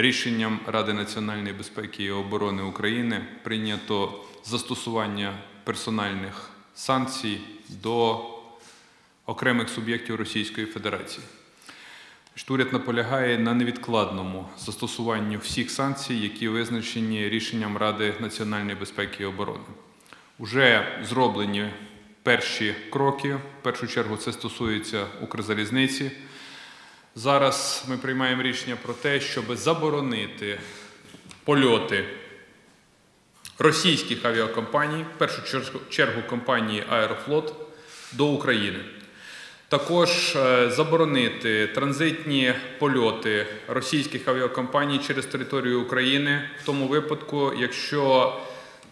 Рішенням Ради національної безпеки і оборони України прийнято застосування персональних санкцій до окремих суб'єктів Російської Федерації. Значить, Уряд наполягає на невідкладному застосуванні всіх санкцій, які визначені рішенням Ради національної безпеки і оборони. Уже зроблені перші кроки. В першу чергу це стосується Укрзалізниці. Зараз ми приймаємо рішення про те, щоб заборонити польоти російських авіакомпаній, в першу чергу- компанії Аерофлот, до України. Також е, заборонити транзитні польоти російських авіакомпаній через територію України в тому випадку, якщо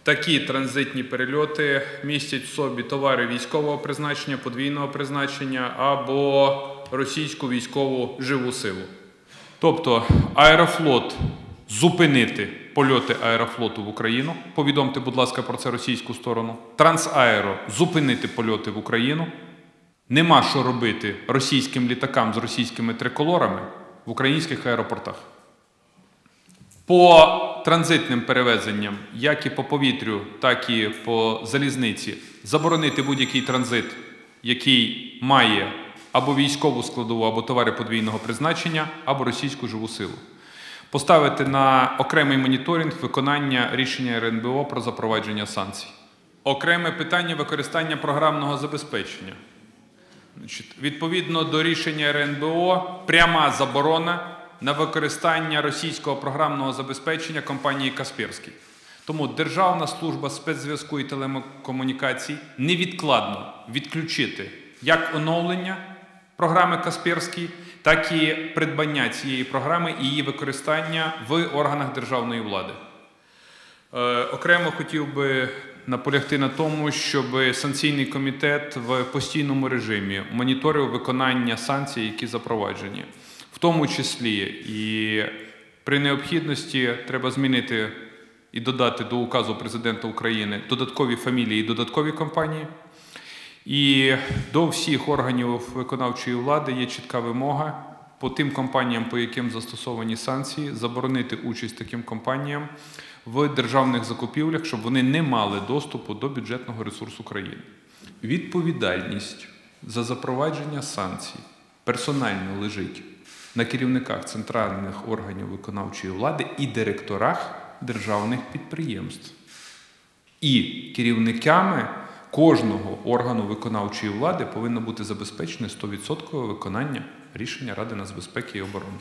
такі транзитні перельоти містять в собі товари військового призначення, подвійного призначення або російську військову живу силу. Тобто Аерофлот зупинити польоти Аерофлоту в Україну. Повідомте, будь ласка, про це російську сторону. Трансаеро зупинити польоти в Україну. Нема що робити російським літакам з російськими триколорами в українських аеропортах. По транзитним перевезенням, як і по повітрю, так і по залізниці, заборонити будь-який транзит, який має або військову складову, або товари подвійного призначення, або російську живу силу. Поставити на окремий моніторинг виконання рішення РНБО про запровадження санкцій. Окреме питання використання програмного забезпечення. Відповідно до рішення РНБО, пряма заборона на використання російського програмного забезпечення компанії Касперський. Тому Державна служба спецзв'язку і телекомунікацій невідкладно відключити як оновлення програми Касперський, так і придбання цієї програми і її використання в органах державної влади. Е, Окремо хотів би наполягти на тому, щоб санкційний комітет в постійному режимі моніторив виконання санкцій, які запроваджені, в тому числі і при необхідності треба змінити і додати до указу президента України додаткові фамілії і додаткові компанії. І до всіх органів виконавчої влади є чітка вимога по тим компаніям, по яким застосовані санкції, заборонити участь таким компаніям в державних закупівлях, щоб вони не мали доступу до бюджетного ресурсу країни. Відповідальність за запровадження санкцій персонально лежить на керівниках центральних органів виконавчої влади і директорах державних підприємств і керівниками кожного органу виконавчої влади повинно бути забезпечене 100% виконання рішення Ради нацбезпеки і оборони.